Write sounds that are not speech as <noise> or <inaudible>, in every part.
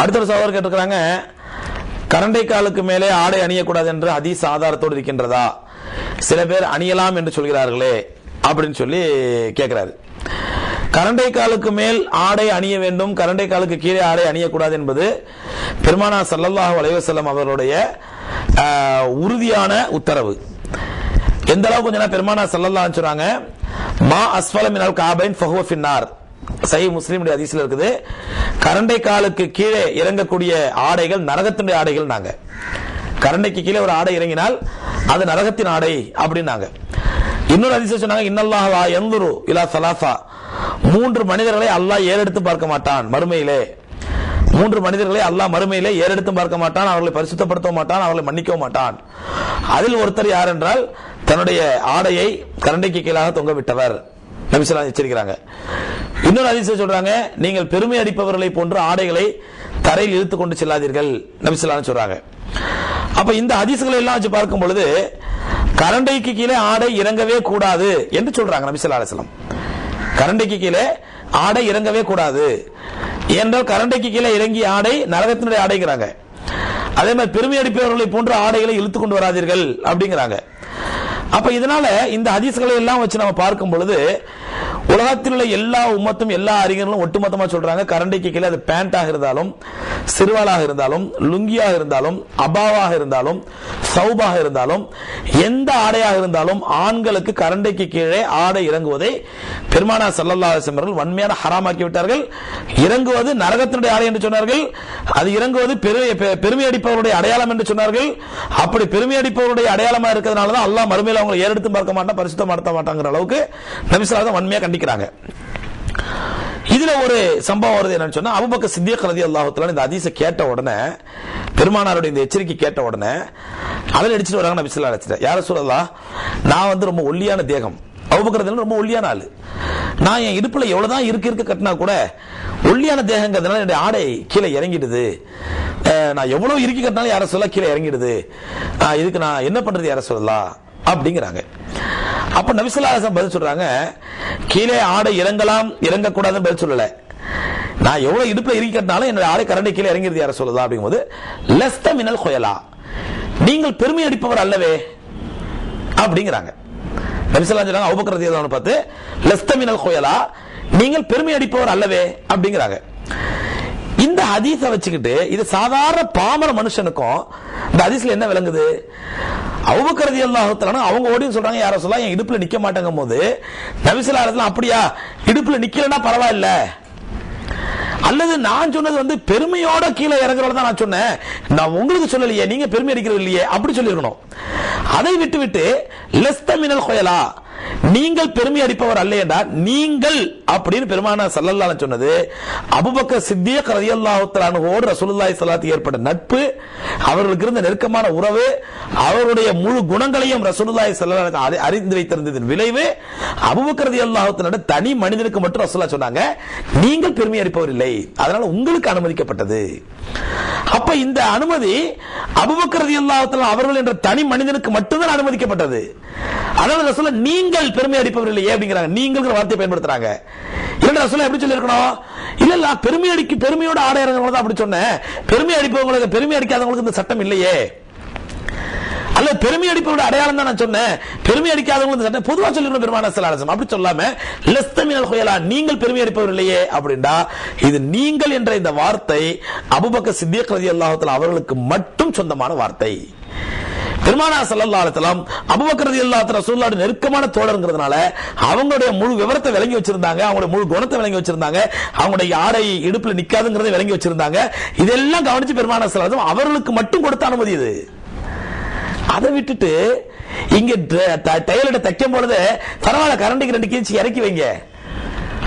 அடுத்த ஒரு சகோதரர் கேட்டிருக்கிறாங்க கரண்டை காலுக்கு மேலே ஆடை அணியக்கூடாது என்று அதி ஆதாரத்தோடு இருக்கின்றதா? சில பேர் அணியலாம் என்று சொல்கிறார்களே அப்படின்னு சொல்லி கேட்கிறாரு. கரண்டை காலுக்கு மேல் ஆடை அணிய வேண்டும். கரண்டை காலுக்கு கீழே ஆடை அணியக்கூடாது என்பது பெருமானா சல்லல்லாஹு அலைஹி வஸல்லம் அவர்களுடைய உறுதியான உத்தரவு. எந்த அளவுக்கு கொஞ்சம் பெருமானா சல்லல்லான்னு சொன்னாங்க மா அஸ்வலமினால் காபைன் ஃபஹுவ ஃபின்னார். சை முஸ்லீமுடைய அதிசயில் இருக்குது கரண்டை காலுக்கு கீழே இறங்கக்கூடிய ஆடைகள் நரகத்தினுடைய ஆடைகள் நாங்க. கரண்டைக்கு கீழே ஒரு ஆடை இறங்கினால் அது நரகத்தின் ஆடை அப்படின்னாங்க. இன்னொரு அதிசயம் சொன்னாங்க இன்னல்லாஹா எந்துரு இலா சலாசா. மூன்று மனிதர்களை அல்லாஹ் ஏறெடுத்து பார்க்க மாட்டான் மறுமையிலே. மூன்று மனிதர்களை அல்லாஹ் மறுமையிலே ஏறெடுத்து பார்க்க மாட்டான் அவர்களை பரிசுத்தப்படுத்த மாட்டான் அவர்களை மன்னிக்கவும் மாட்டான். அதில் ஒருத்தர் யார் என்றால் தன்னுடைய ஆடையை கரண்டைக்கு கீழாக தொங்க விட்டவர். நபிசலா எச்சரிக்கிறாங்க. இன்னொரு அதிசயம் சொல்றாங்க நீங்கள் பெருமை அடிப்பவர்களை போன்று ஆடைகளை தரையில் இழுத்து கொண்டு செல்லாதீர்கள் நபிசலான்னு சொல்றாங்க. அப்ப இந்த ஹதீஸ்களை எல்லாம் வச்சு பார்க்கும் பொழுது கரண்டைக்கு கீழே ஆடை இறங்கவே கூடாது என்று சொல்றாங்க நபிசல்லா அலிஸ்லாம் கரண்டைக்கு கீழே ஆடை இறங்கவே கூடாது. என்றால் கரண்டைக்கு கீழே இறங்கிய ஆடை நரகத்தினுடைய ஆடைங்கிறாங்க. அதே மாதிரி பெருமை அடிப்பவர்களை போன்ற ஆடைகளை இழுத்து கொண்டு வராதீர்கள் அப்படிங்கிறாங்க. அப்ப இதனால இந்த ஹதீஸ்களை எல்லாம் வச்சு நம்ம பார்க்கும் பொழுது உலகத்தில் உள்ள எல்லா உம்மத்தும் எல்லா அறிஞர்களும் ஒட்டுமொத்தமாக சொல்றாங்க. கரண்டைக்கு கீழே அது பேண்டாக இருந்தாலும் சிறுவாளாக இருந்தாலும் லுங்கியாக இருந்தாலும் அபாவாக இருந்தாலும் சௌபாக இருந்தாலும் எந்த ஆடையாக இருந்தாலும் ஆண்களுக்கு கரண்டைக்கு கீழே ஆடை இறங்குவதை பெருமானா சல்லல்லா அலிஸ்லாம் அவர்கள் வன்மையான ஹராமாக்கி விட்டார்கள். இறங்குவது நரகத்தினுடைய ஆடை என்று சொன்னார்கள். அது இறங்குவது பெருமை பெ- பெருமை அடிப்பவருடைய அடையாளம் என்று சொன்னார்கள். அப்படி பெருமை அடிப்பவருடைய அடையாளமா இருக்கிறதுனால தான் அல்லா மறுமையில் அவங்களை ஏறெடுத்து பார்க்க மாட்டான் பரிசுத்தம் நடத்த மாட்டாங்கிற அளவுக்கு நபிசுல்லா வன்மையாக கண்டிக்கிறாங்க. இதுல ஒரு சம்பவம் வருது என்னன்னு சொன்னா அபுபக்க சித்தியக் ரதி அல்லாஹத்துல இந்த அதிச கேட்ட உடனே பெருமானாருடைய இந்த எச்சரிக்கை கேட்ட உடனே அதில் அடிச்சுட்டு வராங்க நபி ஸல்லல்லாஹு அலைஹி யார சொல்லலாம் நான் வந்து ரொம்ப ஒல்லியான தேகம். அபுபக்கர் ரொம்ப ஒல்லியான ஆளு. நான் என் இடுப்புல எவ்வளவுதான் இருக்கு இருக்கு கட்டினா கூட ஒல்லியான தேகங்கிறதுனால என்னுடைய ஆடை கீழே இறங்கிடுது. நான் எவ்வளவு இறுக்கி கட்டினாலும் யார சொல்ல கீழே இறங்கிடுது. இதுக்கு நான் என்ன பண்றது யார சொல்லலாம் அப்படிங்கிறாங்க. அப்ப நபிசுல்லாசம் பதில் சொல்றாங்க கீழே ஆடை இறங்கலாம் இறங்கக்கூடாதுன்னு பதில் சொல்லல. நான் எவ்வளவு இடுப்புல இறுக்கி என்னோட ஆடை கரண்டை கீழே இறங்கிறது யார சொல்லுதா அப்படிங்கும்போது லஸ்த மினல் கொயலா நீங்கள் பெருமை அடிப்பவர் அல்லவே அப்படிங்கிறாங்க. நபிசல்லா சொல்றாங்க அபூபக்கர் பார்த்து லஸ்த மினல் கொயலா நீங்கள் பெருமை அடிப்பவர் அல்லவே அப்படிங்கிறாங்க. இந்த ஹதீஸை வச்சுக்கிட்டு இது சாதாரண பாமர மனுஷனுக்கும் இந்த ஹதீஸ்ல என்ன விளங்குது? அவுபக்கரதி ரலியல்லாஹு அவங்க ஓடின்னு சொல்றாங்க யார சொல்லலாம் என் இடுப்புல நிக்க மாட்டாங்கும் போது நபிசல்லா அப்படியா? இடுப்புல நிக்கலன்னா பரவாயில்ல. அல்லது நான் சொன்னது வந்து பெருமையோட கீழே இறங்குறத தான் நான் சொன்னேன். நான் உங்களுக்கு சொல்லலையே நீங்க பெருமை அடிக்கிறது இல்லையே அப்படி சொல்லிருக்கணும் அதை விட்டு விட்டு லெஸ்த மினல் கொயலா நீங்கள் பெருமை அடிப்பவர் அல்ல என்றால் நீங்கள் அப்படின்னு பெருமானா சல்லல்லாஹு சொன்னது அபுபக்க சித்தியக் ரலியல்லாஹு தஆலா அன்ஹுவோடு ரசூலுல்லாஹி ஸல்லல்லாஹு ஏற்பட்ட நட்பு அவர்களுக்கு இருந்த நெருக்கமான உறவு அவருடைய முழு குணங்களையும் ரசூலுல்லாஹி ஸல்லல்லாஹு அறிந்து வைத்திருந்ததன் விளைவு அபுபக்க ரலியல்லாஹு தனி மனிதனுக்கு மட்டும் ரசூல்லா சொன்னாங்க நீங்கள் பெருமை அடிப்பவர் இல்லை அதனால உங்களுக்கு அனுமதிக்கப்பட்டது. அப்ப இந்த அனுமதி அபுபக்க ரலியல்லாஹு அவர்கள் என்ற தனி மனிதனுக்கு மட்டும்தான் அனுமதிக்கப்பட்டது. அதாவது ரசூல நீங்கள் பெருமை அடிப்பவர் இல்லையே அப்படிங்கிறாங்க. நீங்கள்ங்கிற வார்த்தையை பயன்படுத்துறாங்க. இரண்டு ரசூல எப்படி சொல்லியிருக்கணும்? இல்ல இல்ல பெருமை அடிக்கு பெருமையோட ஆடை இறங்குறவங்க தான் அப்படி சொன்னேன். பெருமை அடிப்பவங்களுக்கு பெருமை அடிக்காதவங்களுக்கு இந்த சட்டம் இல்லையே. அல்ல பெருமை அடிப்பவரோட அடையாளம் தான் நான் சொன்னேன். பெருமை அடிக்காதவங்களுக்கு இந்த சட்டம் பொதுவாக சொல்லிருக்கணும் பெருமான சலாசம் அப்படி சொல்லாம லெஸ்தமினல் ஹுயலா நீங்கள் பெருமை அடிப்பவர் இல்லையே அப்படின்டா இது நீங்கள் என்ற இந்த வார்த்தை அபுபக்க சித்திய ரலியல்லாஹு அல்லாஹத்தில் அவர்களுக்கு மட்டும் சொந்தமான வார்த்தை. பெருமானா சல்லா அலைஹி அபுபக்கரதி இல்லாத ரலியல்லாஹு நெருக்கமான தோழருங்கிறதுனால அவங்களுடைய முழு விவரத்தை விளங்கி வச்சிருந்தாங்க அவங்களுடைய முழு குணத்தை விளங்கி வச்சிருந்தாங்க அவங்களுடைய ஆடை இடுப்புல நிற்காதுங்கிறத விளங்கி வச்சிருந்தாங்க. இதெல்லாம் கவனிச்சு பெருமானா சல்லல்லாஹு அவர்களுக்கு மட்டும் கொடுத்த அனுமதி இது. அதை விட்டுட்டு இங்க டயலோட தைக்கும் பொழுது பரவாயில்ல கரண்ட்டுக்கு ரெண்டு கீழ்ச்சி இறக்கி வைங்க.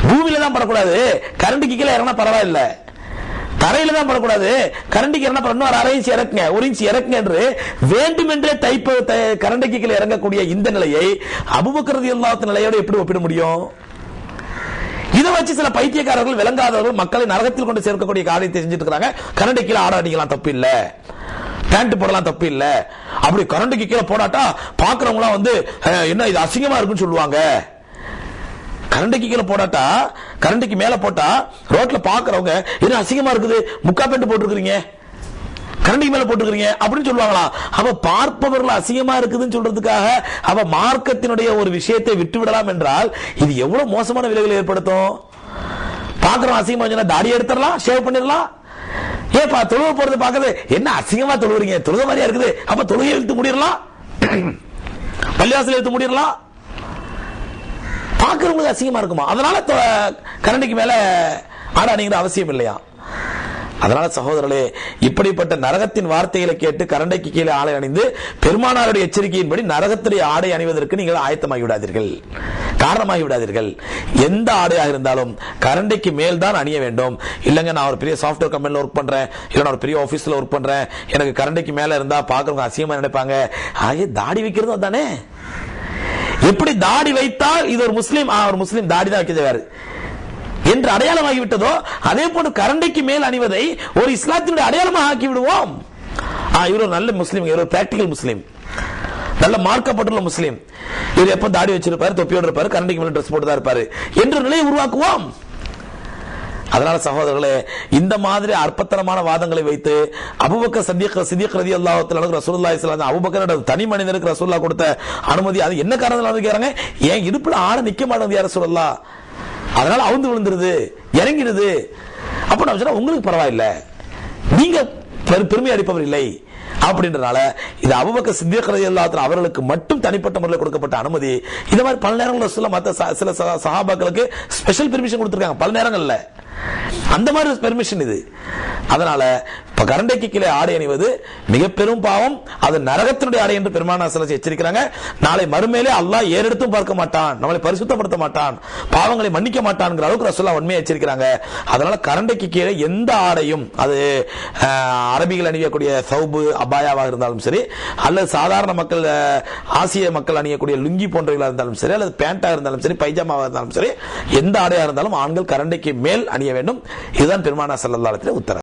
பூமியில தான் படக்கூடாது. கரண்ட்டுக்கு கீழே இறங்கினா பரவாயில்ல. தரையில தான் படக்கூடாது. கரண்டிக்கு என்ன பண்ணணும்? இன்னும் ஒரு அரை இன்ச் இறக்குங்க. ஒரு இன்ச் இறக்குங்க என்று வேண்டுமென்றே தைப்ப த- கீழே இறங்கக்கூடிய இந்த நிலையை அபுபக்கரது இல்லாத நிலையோட எப்படி ஒப்பிட முடியும்? இதை வச்சு சில பைத்தியக்காரர்கள் விளங்காதவர்கள் மக்களை நரகத்தில் கொண்டு சேர்க்கக்கூடிய காரியத்தை செஞ்சுட்டு இருக்காங்க கரண்ட் கீழே ஆட அடிக்கலாம் தப்பு இல்லை. பேண்ட் போடலாம் தப்பு இல்ல. அப்படி கரண்ட்டுக்கு கீழே போடாட்டா பாக்குறவங்களாம் வந்து என்ன இது அசிங்கமா இருக்குன்னு சொல்லுவாங்க. கரண்டைக்கு கீழே போடாட்டா? கரண்டைக்கு மேல போட்டா? ரோட்ல பாக்குறவங்க என்ன அசிங்கமா இருக்குது? முக்கா பேண்ட் போட்டுருக்கீங்க கரண்டிக்கு மேல போட்டுக்கிறீங்க அப்படின்னு சொல்லுவாங்களா? அவ பார்ப்பவர்கள் அசிங்கமா இருக்குதுன்னு சொல்றதுக்காக அவ மார்க்கத்தினுடைய ஒரு விஷயத்தை விட்டு விடலாம் என்றால் இது எவ்வளவு மோசமான விளைவுகளை ஏற்படுத்தும்? பாக்குறோம் அசிங்கமா சொன்னா தாடி எடுத்துடலாம் ஷேவ் பண்ணிடலாம். ஏப்பா தொழுவ போறது பாக்குறது என்ன அசிங்கமா தொழுவுறீங்க? தொழுத மாதிரியா இருக்குது. அப்ப தொழுகை எழுத்து முடிடலாம். <clears throat> பள்ளிவாசல் எழுத்து முடிடலாம். பார்க்குறவங்களுக்கு அசிங்கமா இருக்குமா? அதனால கரண்டிக்கு மேல ஆட அணிங்கிற அவசியம் இல்லையா? அதனால சகோதரர்களே இப்படிப்பட்ட நரகத்தின் வார்த்தைகளை கேட்டு கரண்டைக்கு கீழே ஆடை அணிந்து பெருமானாருடைய எச்சரிக்கையின்படி நரகத்துடைய ஆடை அணிவதற்கு நீங்கள் ஆயத்தமாகி விடாதீர்கள். காரணமாகி விடாதீர்கள். எந்த ஆடையாக இருந்தாலும் கரண்டைக்கு மேல் தான் அணிய வேண்டும். இல்லைங்க நான் ஒரு பெரிய சாஃப்ட்வேர் கம்பெனியில் ஒர்க் பண்றேன். இல்லை நான் ஒரு பெரிய ஆஃபீஸில் ஒர்க் பண்றேன். எனக்கு கரண்டைக்கு மேலே இருந்தால் பார்க்குறவங்க அசியமாக நினைப்பாங்க. ஆகிய தாடி வைக்கிறதும் தானே எப்படி தாடி வைத்தால் இது ஒரு முஸ்லீம் ஒரு முஸ்லீம் தாடி தான் வைக்கிறது வேறு. என்று அடையாளம் ஆகிவிட்டதோ அதே போன்று கரண்டைக்கு மேல் அணிவதை ஒரு இஸ்லாத்தினுடைய அடையாளமாக ஆக்கி விடுவோம் ஆ, இவர் ஒரு நல்ல முஸ்லீம் இவர் பிராக்டிக்கல் முஸ்லீம். நல்ல மார்க்கப்பட்டுள்ள முஸ்லீம். இவர் எப்ப தாடி வச்சிருப்பாரு தொப்பியோடு இருப்பாரு கரண்டைக்கு மேல ட்ரெஸ் போட்டு தான் இருப்பாரு. என்ற நிலையை உருவாக்குவோம். அதனால சகோதரர்களே இந்த மாதிரி அற்பத்தனமான வாதங்களை வைத்து அபுபக்க சத்தியக் சித்தியக் ரதி அல்லாஹத்தில் ரசூலுல்லாஹி இஸ்லாம் அபுபக்கரோட தனி மனிதனுக்கு ரசூல்லா கொடுத்த அனுமதி அது என்ன காரணத்தில் கேக்குறாங்க ஏன் இடுப்புல ஆட நிக்க மாட்டேங்குது யார் ரசூலுல்லா அதனால அவுந்து விழுந்துருது இறங்கிடுது. அப்ப நான் சொன்னா உங்களுக்கு பரவாயில்ல. நீங்க பெரு- பெருமை அடிப்பவர் இல்லை. அப்படின்றனால இது அபுபக்கர் சித்தியக் ரதி அல்லாஹத்தில் அவர்களுக்கு மட்டும் தனிப்பட்ட முறையில் கொடுக்கப்பட்ட அனுமதி. இந்த மாதிரி பல நேரங்களில் சில மற்ற ச- சில ச- ஸ்பெஷல் பெர்மிஷன் கொடுத்துருக்காங்க. பல நேரங்களில். அந்த மாதிரி பெர்மிஷன் இது. அதனால இப்ப கரண்டைக்கு கீழே ஆடை அணிவது மிக பெரும் பாவம். அது நரகத்தினுடைய ஆடை என்று பெருமான எச்சரிக்கிறாங்க. நாளை மறுமையிலே அல்லாஹ் ஏறெடுத்தும் பார்க்க மாட்டான். நம்மளை பரிசுத்தப்படுத்த மாட்டான். பாவங்களை மன்னிக்க மாட்டான்ங்கிற அளவுக்கு ரசோல்லா உண்மையை எச்சரிக்கிறாங்க. அதனால கரண்டைக்கு கீழே எந்த ஆடையும் அது அரபிகள் அணியக்கூடிய சௌபு அபாயாவாக இருந்தாலும் சரி அல்லது சாதாரண மக்கள் ஆசிய மக்கள் அணியக்கூடிய லுங்கி போன்றவர்களாக இருந்தாலும் சரி அல்லது பேண்டா இருந்தாலும் சரி பைஜாமாவாக இருந்தாலும் சரி எந்த ஆடையாக இருந்தாலும் ஆண்கள் கரண்டைக்கு மேல் அணிய வேண்டும். இதுதான் பெருமானா சல்லல்லாலத்தில் உத்தரவு.